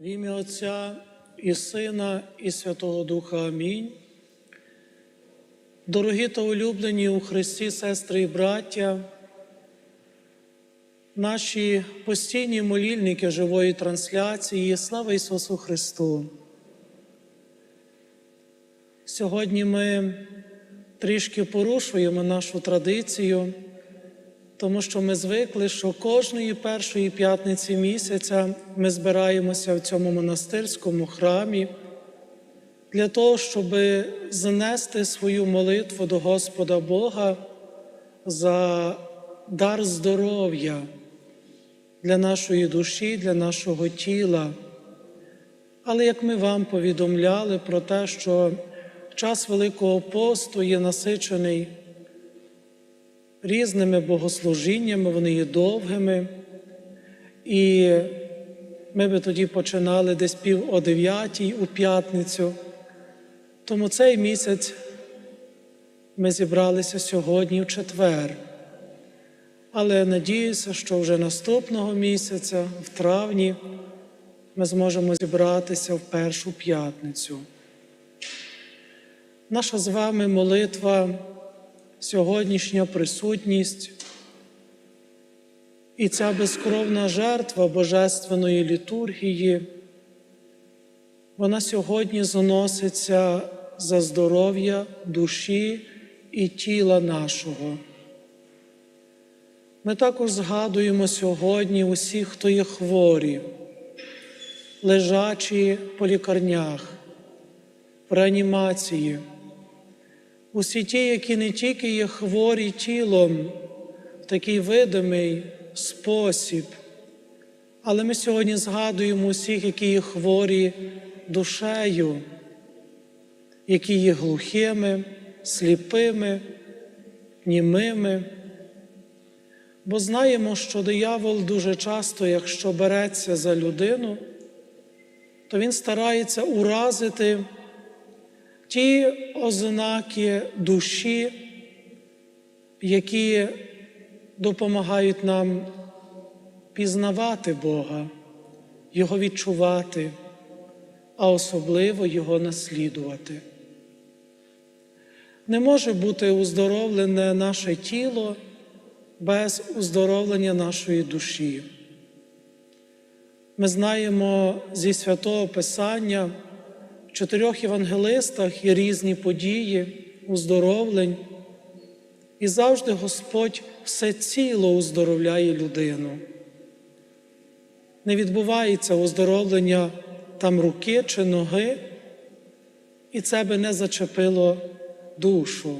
В ім'я Отця і Сина, і Святого Духа Амінь. Дорогі та улюблені у Христі, сестри і браття, наші постійні молільники живої трансляції, слава Ісусу Христу! Сьогодні ми трішки порушуємо нашу традицію, тому що ми звикли, що кожної першої п'ятниці місяця ми збираємося в цьому монастирському храмі для того, щоб занести свою молитву до Господа Бога за дар здоров'я для нашої душі, для нашого тіла. Але як ми вам повідомляли про те, що час Великого посту є насичений різними богослужіннями, вони є довгими. І ми би тоді починали десь пів о дев'ятій у п'ятницю. Тому цей місяць ми зібралися сьогодні в четвер. Але надіюся, що вже наступного місяця, в травні, ми зможемо зібратися в першу п'ятницю. Наша з вами молитва, сьогоднішня присутність і ця безкровна жертва Божественної літургії, вона сьогодні заноситься за здоров'я душі і тіла нашого. Ми також згадуємо сьогодні усіх, хто є хворі, лежачі по лікарнях, в реанімації, усі ті, які не тільки є хворі тілом в такий видимий спосіб, але ми сьогодні згадуємо усіх, які є хворі душею, які є глухими, сліпими, німими. Бо знаємо, що диявол дуже часто, якщо береться за людину, то він старається уразити ті ознаки душі, які допомагають нам пізнавати Бога, Його відчувати, а особливо Його наслідувати. Не може бути уздоровлене наше тіло без уздоровлення нашої душі. Ми знаємо зі святого Писання чотирьох євангелистах є різні події, уздоровлень, і завжди Господь все ціло уздоровляє людину. Не відбувається уздоровлення там руки чи ноги, і це би не зачепило душу.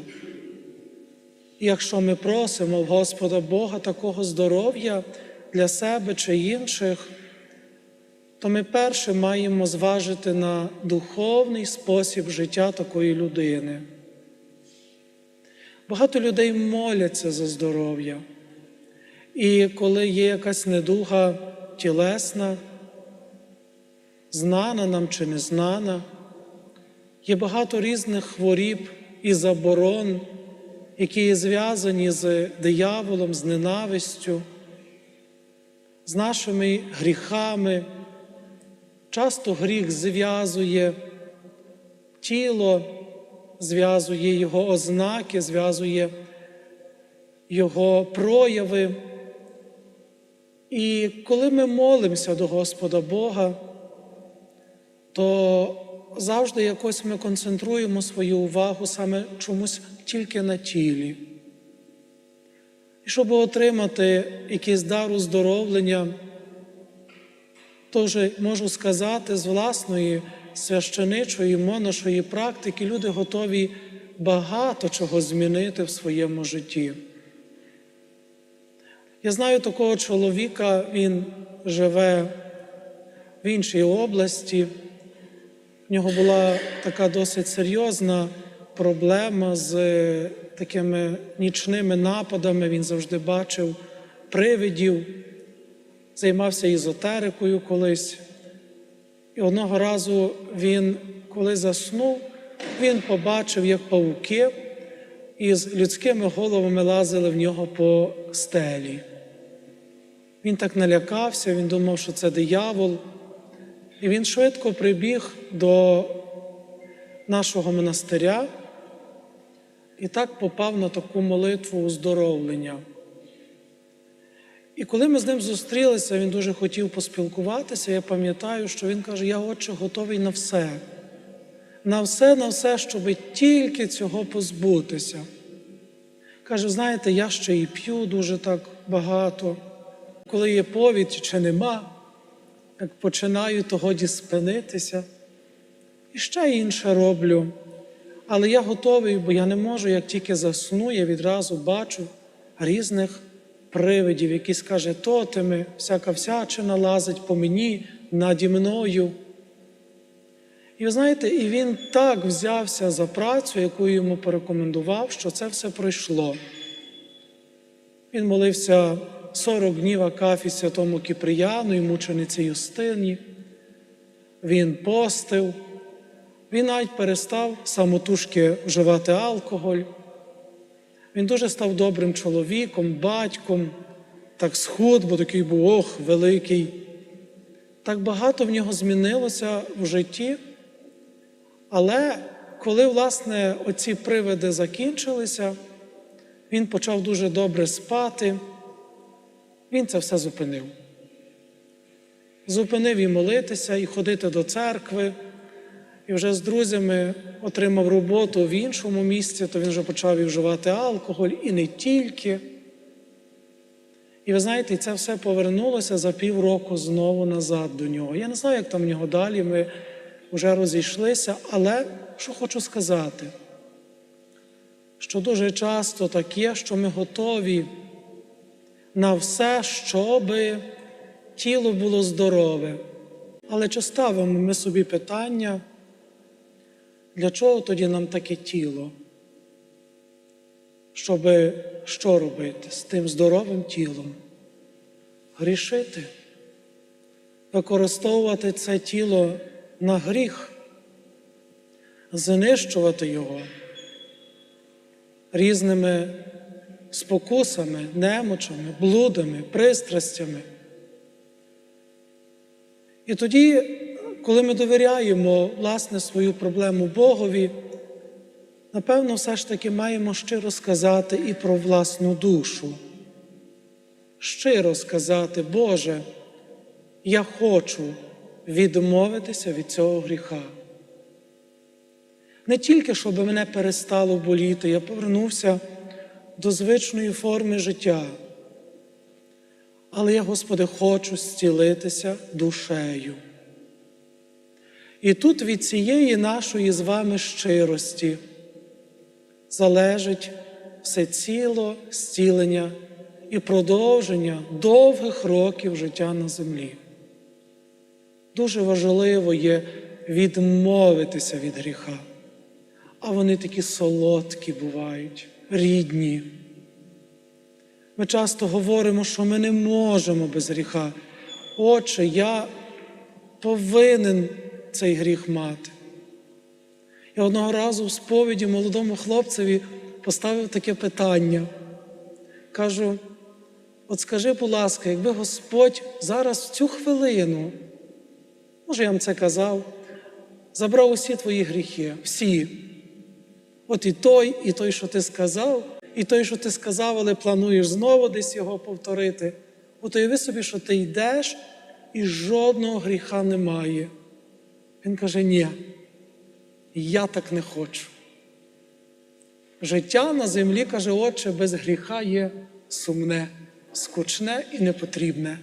І якщо ми просимо в Господа Бога такого здоров'я для себе чи інших, то ми перше маємо зважити на духовний спосіб життя такої людини. Багато людей моляться за здоров'я. І коли є якась недуга тілесна, знана нам чи не знана, є багато різних хворіб і заборон які є зв'язані з дияволом, з ненавистю, з нашими гріхами. Часто гріх зв'язує тіло, зв'язує його ознаки, зв'язує його прояви. І коли ми молимося до Господа Бога, то завжди якось ми концентруємо свою увагу саме чомусь тільки на тілі. І щоб отримати якийсь дар уздоровлення, то вже можу сказати, з власної священичої, монашої практики люди готові багато чого змінити в своєму житті. Я знаю такого чоловіка, він живе в іншій області. В нього була така досить серйозна проблема з такими нічними нападами. Він завжди бачив привидів, займався ізотерикою колись. І одного разу він, коли заснув, він побачив, як павуки із людськими головами лазили в нього по стелі. Він так налякався, він думав, що це диявол. І він швидко прибіг до нашого монастиря і так попав на таку молитву оздоровлення. І коли ми з ним зустрілися, він дуже хотів поспілкуватися. Я пам'ятаю, що він каже: Я отче готовий на все, на все, на все, щоб тільки цього позбутися. Каже, знаєте, я ще і п'ю дуже так багато. Коли є повідь чи нема, як починаю, то годі спинитися. І ще інше роблю. Але я готовий, бо я не можу, як тільки засну, я відразу бачу різних привидів, які скаже, тотеми, всяка всячина лазить по мені, наді мною. І ви знаєте, і він так взявся за працю, яку йому порекомендував, що це все пройшло. Він молився 40 днів Акафі святому Кіприяну і мучениці Юстині. Він постив, він навіть перестав самотужки вживати алкоголь. Він дуже став добрим чоловіком, батьком, так схуд, бо такий був ох, великий. Так багато в нього змінилося в житті. Але коли, власне, оці привиди закінчилися, він почав дуже добре спати, він це все зупинив. Зупинив і молитися, і ходити до церкви, і вже з друзями отримав роботу в іншому місці, то він вже почав і вживати алкоголь, і не тільки. І ви знаєте, це все повернулося за півроку знову назад до нього. Я не знаю, як там в нього далі. Ми вже розійшлися, але що хочу сказати, що дуже часто так є, що ми готові на все, щоб тіло було здорове. Але чи ставимо ми собі питання, для чого тоді нам таке тіло? Щоб що робити з тим здоровим тілом? Грішити, використовувати це тіло на гріх, знищувати його різними спокусами, немочами, блудами, пристрастями. І тоді, коли ми довіряємо власне свою проблему Богові, напевно, все ж таки маємо щиро сказати і про власну душу. Щиро сказати, Боже, я хочу відмовитися від цього гріха. Не тільки, щоб мене перестало боліти, я повернувся до звичної форми життя. Але я, Господи, хочу зцілитися душею. І тут від цієї нашої з вами щирості залежить все ціло зцілення і продовження довгих років життя на землі. Дуже важливо є відмовитися від гріха, а вони такі солодкі бувають, рідні. Ми часто говоримо, що ми не можемо без гріха. Отче, я повинен цей гріх мати. Я одного разу в сповіді молодому хлопцеві поставив таке питання. Кажу: от скажи, будь ласка, якби Господь зараз в цю хвилину, може, я вам це казав, забрав усі твої гріхи, всі. От і той, і той, що ти сказав, і той, що ти сказав, але плануєш знову десь його повторити. От уяви собі, що ти йдеш і жодного гріха немає. Він каже: ні, я так не хочу. Життя на землі, каже, Отче, без гріха є сумне, скучне і непотрібне.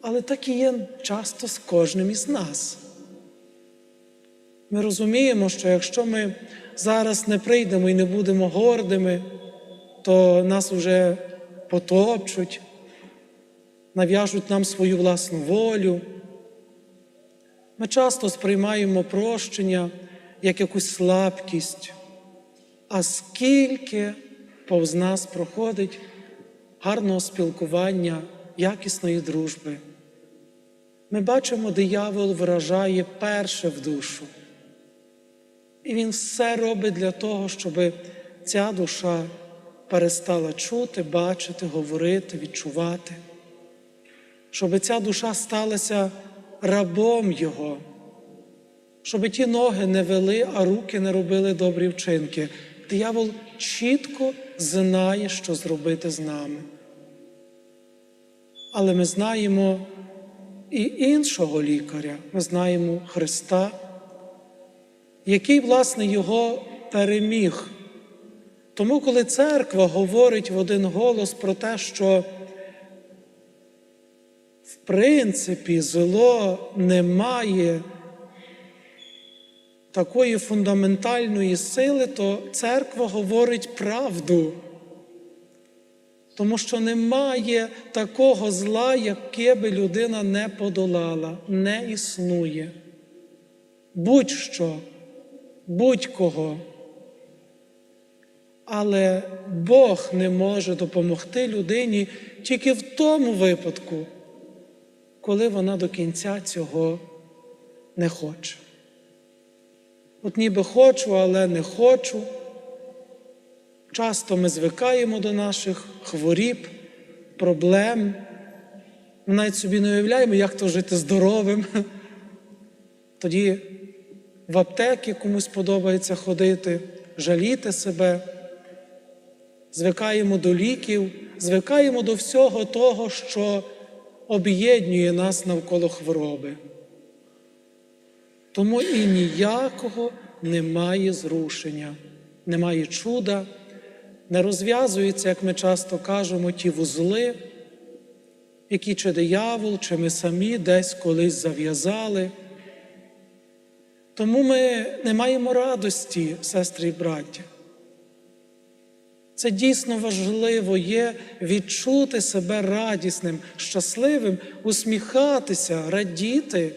Але так і є часто з кожним із нас. Ми розуміємо, що якщо ми зараз не прийдемо і не будемо гордими, то нас вже потопчуть, нав'яжуть нам свою власну волю. Ми часто сприймаємо прощення як якусь слабкість, а скільки повз нас проходить гарного спілкування, якісної дружби. Ми бачимо, диявол виражає перше в душу. І він все робить для того, щоб ця душа перестала чути, бачити, говорити, відчувати. щоб ця душа сталася рабом Його, щоб ті ноги не вели, а руки не робили добрі вчинки. Диявол чітко знає, що зробити з нами. Але ми знаємо і іншого лікаря, ми знаємо Христа, який, власне, його переміг. Тому, коли церква говорить в один голос про те, що принципі зло не має такої фундаментальної сили, то церква говорить правду. Тому що немає такого зла, яке би людина не подолала, не існує. Будь-що, будь-кого. Але Бог не може допомогти людині тільки в тому випадку, коли вона до кінця цього не хоче. От ніби хочу, але не хочу. Часто ми звикаємо до наших хворіб, проблем. Ми навіть собі не уявляємо, як то жити здоровим. Тоді в аптеки комусь подобається ходити, жаліти себе. Звикаємо до ліків, звикаємо до всього того, що об'єднує нас навколо хвороби. Тому і ніякого немає зрушення, немає чуда, не розв'язуються, як ми часто кажемо, ті вузли, які чи диявол, чи ми самі десь колись зав'язали. Тому ми не маємо радості, сестри і браття. Це дійсно важливо є відчути себе радісним, щасливим, усміхатися, радіти.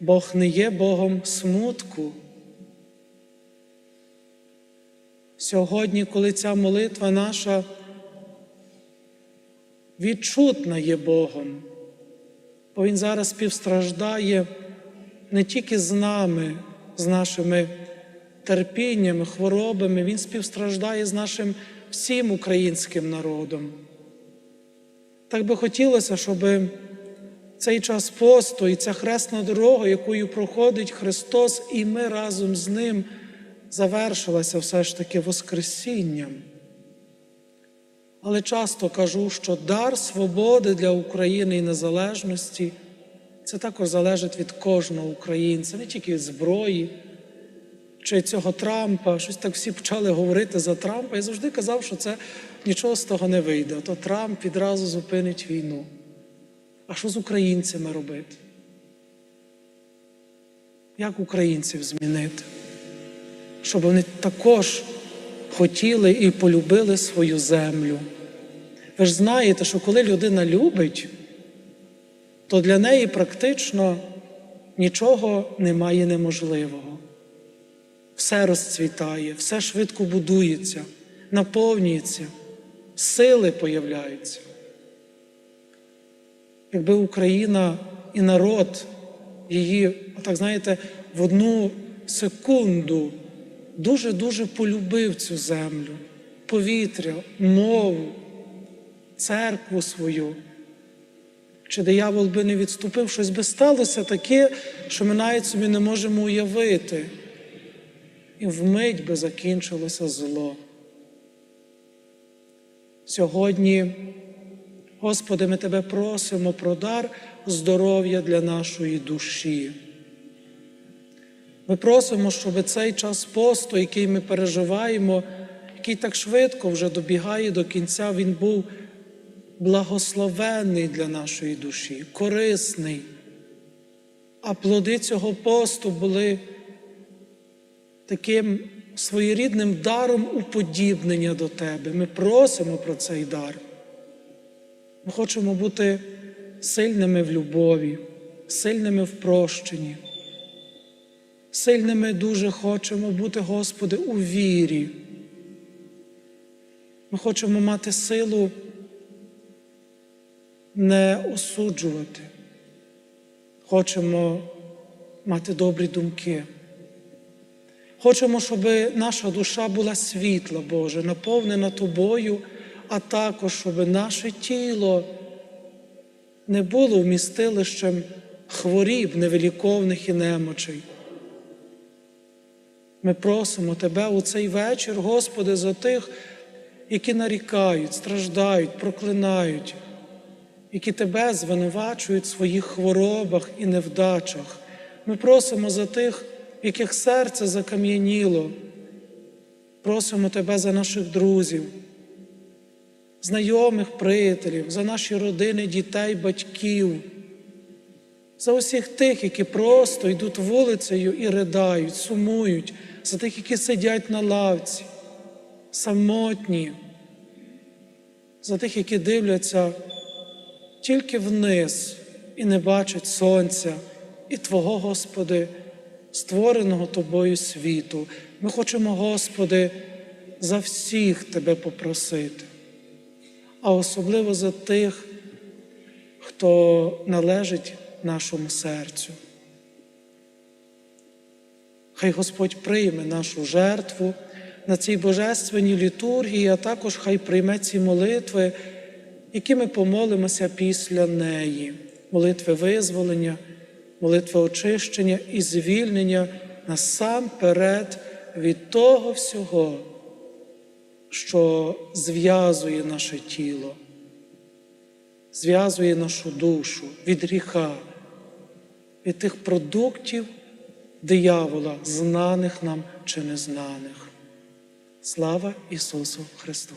Бог не є Богом смутку. Сьогодні, коли ця молитва наша відчутна є Богом, бо Він зараз співстраждає не тільки з нами, з нашими терпіннями, хворобами, Він співстраждає з нашим всім українським народом. Так би хотілося, щоб цей час посту і ця хресна дорога, якою проходить Христос, і ми разом з Ним завершилася все ж таки Воскресінням. Але часто кажу, що дар свободи для України і незалежності це також залежить від кожного українця, не тільки від зброї чи цього Трампа. Щось так всі почали говорити за Трампа. Я завжди казав, що це нічого з того не вийде. То Трамп відразу зупинить війну. А що з українцями робити? Як українців змінити? Щоб вони також хотіли і полюбили свою землю. Ви ж знаєте, що коли людина любить, то для неї практично нічого немає неможливого. Все розцвітає, все швидко будується, наповнюється, сили появляються. Якби Україна і народ її, так знаєте, в одну секунду дуже-дуже полюбив цю землю, повітря, мову, церкву свою. Чи диявол би не відступив, щось би сталося таке, що ми навіть собі не можемо уявити. І вмить би закінчилося зло. Сьогодні, Господи, ми Тебе просимо про дар здоров'я для нашої душі. Ми просимо, щоб цей час посту, який ми переживаємо, який так швидко вже добігає до кінця, він був благословенний для нашої душі, корисний. А плоди цього посту були таким своєрідним даром уподібнення до Тебе. Ми просимо про цей дар. Ми хочемо бути сильними в любові, сильними в прощенні. Сильними дуже хочемо бути, Господи, у вірі. Ми хочемо мати силу не осуджувати. Хочемо мати добрі думки. Хочемо, щоб наша душа була світла, Боже, наповнена Тобою, а також, щоб наше тіло не було вмістилищем хворіб невиліковних і немочей. Ми просимо Тебе у цей вечір, Господи, за тих, які нарікають, страждають, проклинають, які Тебе звинувачують в своїх хворобах і невдачах. Ми просимо за тих, в яких серце закам'яніло. Просимо Тебе за наших друзів, знайомих, приятелів, за наші родини, дітей, батьків, за усіх тих, які просто йдуть вулицею і ридають, сумують, за тих, які сидять на лавці, самотні, за тих, які дивляться тільки вниз і не бачать сонця і Твого, Господи, створеного Тобою світу. Ми хочемо, Господи, за всіх Тебе попросити, а особливо за тих, хто належить нашому серцю. Хай Господь прийме нашу жертву на цій божественній літургії, а також хай прийме ці молитви, які ми помолимося після неї, молитви визволення, молитви очищення і звільнення насамперед від того всього, що зв'язує наше тіло, зв'язує нашу душу від гріха, від тих продуктів диявола, знаних нам чи незнаних. Слава Ісусу Христу!